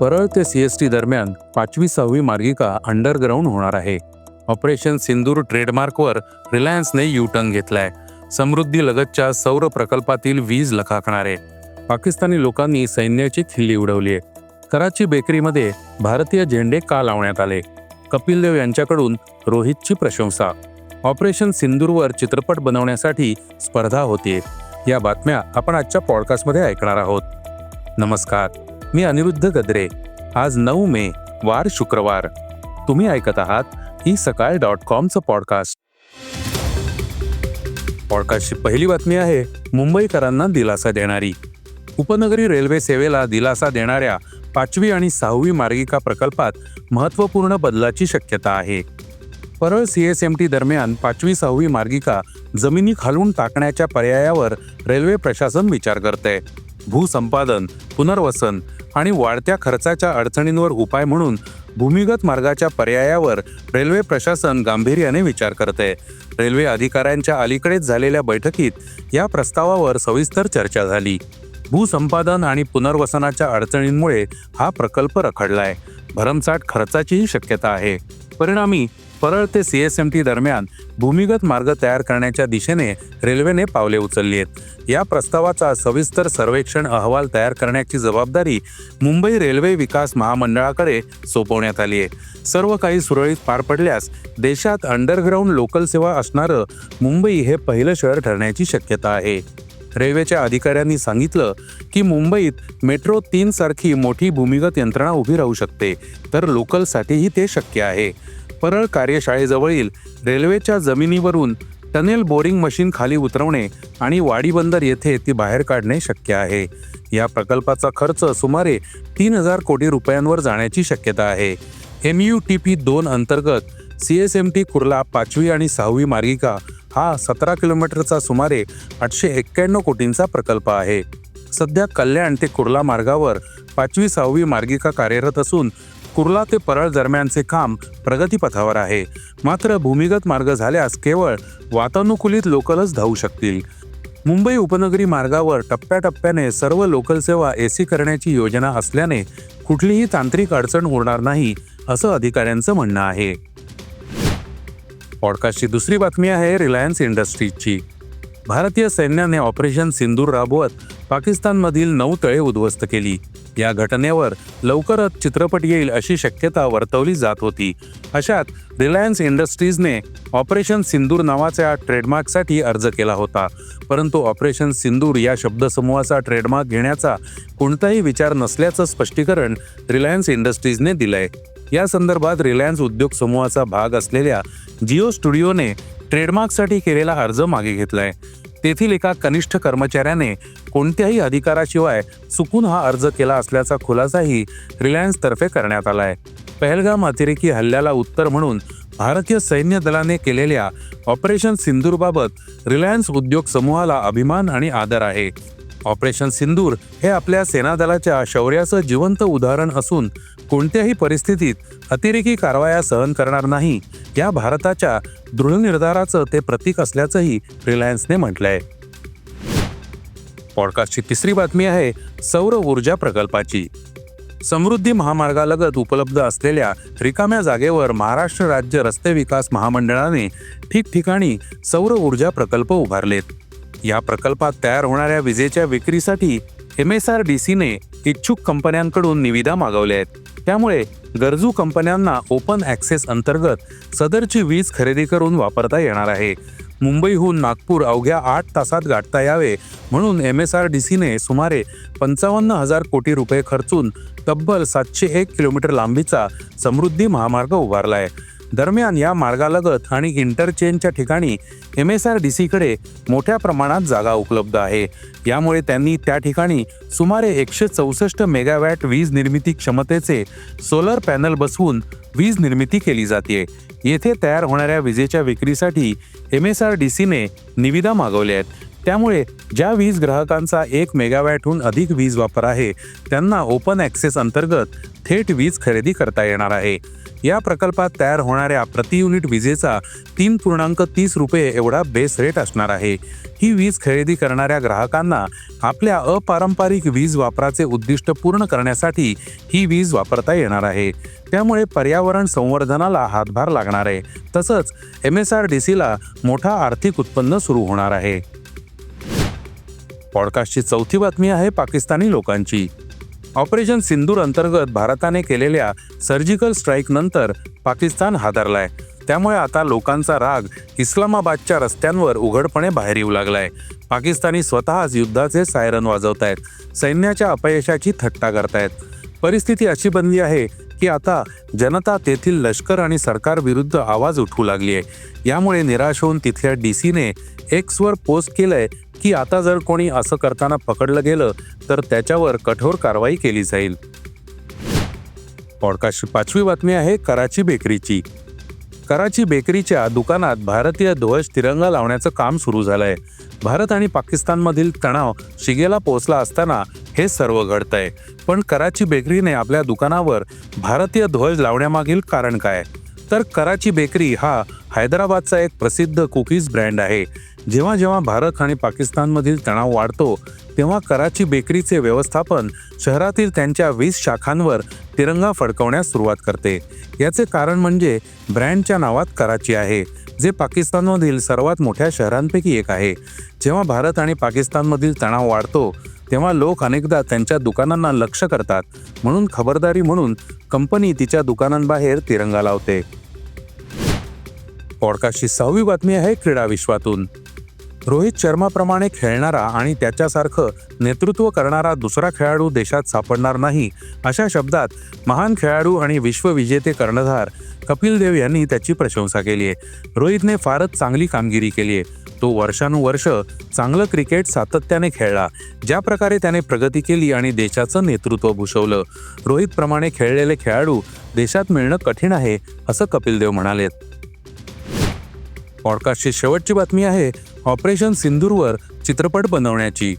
परळ ते C S T दरम्यान पाचवी सहावी मार्गिका अंडरग्राऊंड होणार आहे. ऑपरेशन सिंदूर ट्रेडमार्कवर रिलायन्सने यू टर्न घेतलाय. समृद्धी लगतच्या सौर प्रकल्पातील वीज लखाकणारे पाकिस्तानी लोकांनी सैन्याची खिल्ली उडवली आहे. कराची बेकरीमध्ये भारतीय झेंडे का लावण्यात आले? कपिल देव यांच्याकडून रोहितची प्रशंसा. ऑपरेशन सिंदूरवर चित्रपट बनवण्यासाठी स्पर्धा होतीये. या बातम्या आपण आजच्या पॉडकास्टमध्ये ऐकणार आहोत. नमस्कार. मी अनिरुद्ध गद्रे. आज नऊ मे वार शुक्रवार. तुम्ही ऐकत आहात ही सकाळ डॉट कॉमचं पॉडकास्ट. पॉडकास्टची पहिली बातमी आहे मुंबईकरांना दिलासा देणारी. उपनगरी रेल्वे सेवेला दिलासा देणाऱ्या पाचवी आणि सहावी मार्गिका प्रकल्पात महत्त्वपूर्ण बदलाची शक्यता आहे. Parel C S M T दरम्यान पाचवी सहावी मार्गिका जमिनी खालून टाकण्याच्या पर्यायावर रेल्वे प्रशासन विचार करते भूसंपादन पुनर्वसन आणि वाढत्या खर्चाच्या अडचणींवर उपाय म्हणून भूमिगत मार्गाच्या पर्यायावर रेल्वे प्रशासन गांभीर्याने विचार करते. रेल्वे अधिकाऱ्यांच्या अलीकडेच झालेल्या बैठकीत या प्रस्तावावर सविस्तर चर्चा झाली. भूसंपादन आणि पुनर्वसनाच्या अडचणींमुळे हा प्रकल्प रखडलाय. भरमसाठ खर्चाचीही शक्यता आहे. परिणामी परळ ते सी एस एम टी दरम्यान भूमिगत मार्ग तयार करण्याच्या दिशेने रेल्वेने पावले उचलली आहेत. या प्रस्तावाचा सविस्तर सर्वेक्षण अहवाल तयार करण्याची जबाबदारी मुंबई रेल्वे विकास महामंडळाकडे सोपवण्यात आली आहे. सर्व काही सुरळीत पार पडल्यास देशात अंडरग्राऊंड लोकल सेवा असणारं मुंबई हे पहिलं शहर ठरण्याची शक्यता आहे. रेल्वेच्या अधिकाऱ्यांनी सांगितलं की मुंबईत मेट्रो तीन सारखी मोठी भूमिगत यंत्रणा उभी राहू शकते तर लोकलसाठीही ते शक्य आहे. परळ कार्यशाळेजवळील रेल्वेच्या जमिनीवरून टनेल बोरिंग मशीन खाली उतरवणे आणि वाडी बंदर येथे ती बाहेर काढणे शक्य आहे. या प्रकल्पाचा खर्च सुमारे तीन हजार कोटी रुपयांवर जाण्याची शक्यता आहे. एम यू टी पी दोन अंतर्गत C S M T Kurla पाचवी आणि सहावी मार्गिका हा सतरा किलोमीटरचा सुमारे आठशे एक्क्याण्णव कोटींचा प्रकल्प आहे. सध्या कल्याण ते कुर्ला मार्गावर पाचवी सहावी मार्गिका कार्यरत असून कुर्ला ते परळ दरम्यानचे काम प्रगतीपथावर आहे. मात्र भूमिगत मार्ग झाल्यास केवळ वातानुकूलित लोकलच धावू शकतील. मुंबई उपनगरी मार्गावर टप्प्याटप्प्याने सर्व लोकल सेवा एसी करण्याची योजना असल्याने कुठलीही तांत्रिक अडचण उरणार नाही असं अधिकाऱ्यांचं म्हणणं आहे. पॉडकास्टची दुसरी बातमी आहे रिलायन्स इंडस्ट्रीजची. भारतीय सैन्याने ऑपरेशन सिंदूर राबवत पाकिस्तानमधील नऊ तळे उद्ध्वस्त केली. या घटनेवर लवकरच चित्रपट येईल अशी शक्यता वर्तवली जात होती. अशात रिलायन्स इंडस्ट्रीजने ऑपरेशन सिंदूर नावाच्या ट्रेडमार्कसाठी अर्ज केला होता. परंतु ऑपरेशन सिंदूर या शब्दसमूहाचा ट्रेडमार्क घेण्याचा कोणताही विचार नसल्याचं स्पष्टीकरण रिलायन्स इंडस्ट्रीजने दिलंय. या संदर्भात रिलायन्स उद्योग समूहाचा भाग असलेल्या जिओ स्टुडिओने ट्रेडमार्कसाठी केलेला अर्ज मागे घेतलाय. तेथील एका कनिष्ठ कर्मचाऱ्याने कोणत्याही अधिकाराशिवाय चुकून हा अर्ज केला असल्याचा खुलासाही रिलायन्सतर्फे करण्यात आलाय. पहलगाम अतिरेकी हल्ल्याला उत्तर म्हणून भारतीय सैन्य दलाने केलेल्या ऑपरेशन सिंदूरबाबत रिलायन्स उद्योग समूहाला अभिमान आणि आदर आहे. ऑपरेशन सिंदूर हे आपल्या सेना दलाच्या शौर्याचं जिवंत उदाहरण असून कोणत्याही परिस्थितीत अतिरेकी कारवाया सहन करणार नाही या भारताच्या दृढ निर्धाराचं ते प्रतीक असल्याचंही रिलायन्सने म्हटलंय. पॉडकास्टची तिसरी बातमी आहे सौर ऊर्जा प्रकल्पाची. समृद्धी महामार्गालगत उपलब्ध असलेल्या रिकाम्या जागेवर महाराष्ट्र राज्य रस्ते विकास महामंडळाने ठिकठिकाणी सौर ऊर्जा प्रकल्प उभारलेत. या प्रकल्पात तयार होणाऱ्या विजेच्या विक्रीसाठी एम एस आर डी सीने इच्छुक कंपन्यांकडून निविदा मागवल्या आहेत. त्यामुळे गरजू कंपन्यांना ओपन ॲक्सेस अंतर्गत सदरची वीज खरेदी करून वापरता येणार आहे. मुंबईहून नागपूर अवघ्या आठ तासात गाठता यावे म्हणून एम एस आर डी सीने सुमारे पंचावन्न हजार कोटी रुपये खर्चून तब्बल सातशे एक किलोमीटर लांबीचा समृद्धी महामार्ग उभारला आहे. दरम्यान या मार्गालगत आणि इंटरचेंजच्या ठिकाणी एम एस आर डी सीकडे मोठ्या प्रमाणात जागा उपलब्ध आहे. यामुळे त्यांनी त्या ठिकाणी सुमारे एकशे चौसष्ट मेगावॅट वीज निर्मिती क्षमतेचे सोलर पॅनल बसवून वीज निर्मिती केली जाते. येथे तयार होणाऱ्या विजेच्या विक्रीसाठी एम एस आर डी सीने निविदा मागवल्या आहेत. त्यामुळे ज्या वीज ग्राहकांचा एक मेगावॅटहून अधिक वीज वापर आहे त्यांना ओपन ॲक्सेस अंतर्गत थेट वीज खरेदी करता येणार आहे. या प्रकल्पात तयार होणाऱ्या प्रति युनिट विजेचा तीन पूर्णांक तीस रुपये एवढा बेस रेट असणार आहे. ही वीज खरेदी करणाऱ्या ग्राहकांना आपल्या अपारंपरिक वीज वापराचे उद्दिष्ट पूर्ण करण्यासाठी ही वीज वापरता येणार आहे. त्यामुळे पर्यावरण संवर्धनाला हातभार लागणार आहे. तसंच एम एस आर डी सीला मोठा आर्थिक उत्पन्न सुरू होणार आहे. पॉडकास्टची चौथी बातमी आहे पाकिस्तानी लोकांची. ऑपरेशन सिंदूर अंतर्गत भारताने केलेल्या सर्जिकल स्ट्राईक नंतर पाकिस्तान हादरलाय. त्यामुळे आता लोकांचा राग इस्लामाबादच्या रस्त्यांवर उघडपणे बाहेर येऊ लागलाय. पाकिस्तानी स्वतःच युद्धाचे सायरन वाजवतायत. सैन्याच्या अपयशाची थट्टा करतायत. परिस्थिती अशी बनली आहे की आता जनता तेथील लष्कर आणि सरकार विरुद्ध आवाज उठवू लागली आहे यामुळे निराश होऊन तिथल्या डी सीने एक्सवर पोस्ट केलंय की आता जर कोणी असं करताना पकडलं गेलं तर त्याच्यावर कठोर कारवाई केली जाईल. पॉडकास्टची पाचवी बातमी आहे कराची बेकरीची. कराची बेकरीच्या दुकानात भारतीय ध्वज तिरंगा लावण्याचं काम सुरू झालंय. भारत आणि पाकिस्तानमधील तणाव शिगेला पोहोचला असताना हे सर्व घडतंय. पण कराची बेकरीने आपल्या दुकानावर भारतीय ध्वज लावण्यामागील कारण काय? तर कराची बेकरी हा हैदराबादचा एक प्रसिद्ध कुकीज ब्रँड आहे. जेव्हा जेव्हा भारत आणि पाकिस्तानमधील तणाव वाढतो तेव्हा कराची बेकरीचे व्यवस्थापन शहरातील त्यांच्या वीस शाखांवर तिरंगा फडकवण्यास सुरुवात करते. याचे कारण म्हणजे ब्रँडच्या नावात कराची आहे. जे पाकिस्तानमधील सर्वात मोठ्या शहरांपैकी एक आहे. जेव्हा भारत आणि पाकिस्तानमधील तणाव वाढतो तेव्हा लोक अनेकदा त्यांच्या दुकानांना लक्ष करतात. म्हणून खबरदारी म्हणून कंपनी तिच्या दुकानांबाहेर तिरंगा लावते. पॉडकास्टची सहावी बातमी आहे क्रीडा विश्वातून. रोहित शर्माप्रमाणे खेळणारा आणि त्याच्यासारखं नेतृत्व करणारा दुसरा खेळाडू देशात सापडणार नाही अशा शब्दात महान खेळाडू आणि विश्वविजेते कर्णधार कपिल देव यांनी त्याची प्रशंसा केली आहे. रोहितने फारच चांगली कामगिरी केली आहे. तो वर्षानुवर्ष चांगलं क्रिकेट सातत्याने खेळला ज्या प्रकारे त्याने प्रगती केली आणि देशाचं नेतृत्व भूषवलं. रोहितप्रमाणे खेळलेले खेळाडू देशात मिळणं कठीण आहे असं कपिल देव म्हणाले पॉडकास्टची शेवटची बातमी आहे ऑपरेशन सिंदूरवर चित्रपट बनवण्याची.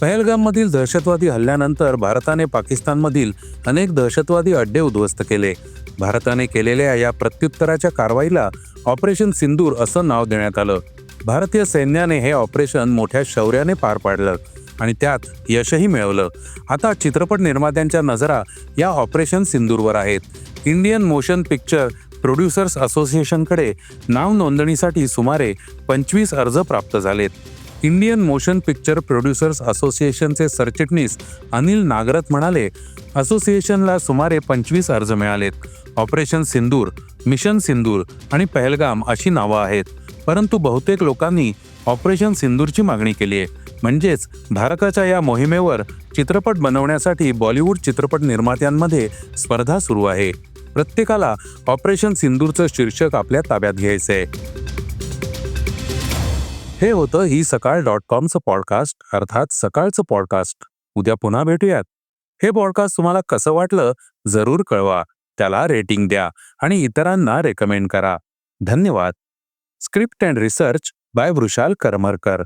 पहलगाममधील दहशतवादी हल्ल्यानंतर भारताने पाकिस्तानमधील अनेक दहशतवादी अड्डे उद्ध्वस्त केले. भारताने केलेल्या या प्रत्युत्तराच्या कारवाईला ऑपरेशन सिंदूर असं नाव देण्यात आलं. भारतीय सैन्याने हे ऑपरेशन मोठ्या शौर्याने पार पाडलं आणि त्यात यशही मिळवलं. आता चित्रपट निर्मात्यांच्या नजरा या ऑपरेशन सिंदूरवर आहेत. इंडियन मोशन पिक्चर प्रोड्युसर्स असोसिएशनकडे नाव नोंदणीसाठी सुमारे पंचवीस अर्ज प्राप्त झालेत. इंडियन मोशन पिक्चर प्रोड्युसर्स असोसिएशनचे सरचिटणीस अनिल नागरथ म्हणाले असोसिएशनला सुमारे पंचवीस अर्ज मिळालेत. ऑपरेशन सिंदूर मिशन सिंदूर आणि पहलगाम अशी नावं आहेत. परंतु बहुतेक लोकांनी ऑपरेशन सिंदूरची मागणी केली आहे. म्हणजेच भारताच्या या मोहिमेवर चित्रपट बनवण्यासाठी बॉलिवूड चित्रपट निर्मात्यांमध्ये स्पर्धा सुरू आहे. प्रत्येकाला ऑपरेशन सिंदूरचं शीर्षक आपल्या ताब्यात घ्यायचंय. हे होतं ही सकाळ डॉट कॉमचं पॉडकास्ट अर्थात सकाळचं पॉडकास्ट. उद्या पुन्हा भेटूयात. हे पॉडकास्ट तुम्हाला कसं वाटलं जरूर कळवा. त्याला रेटिंग द्या आणि इतरांना रेकमेंड करा. धन्यवाद. Script and research by Vrushal Karmarkar.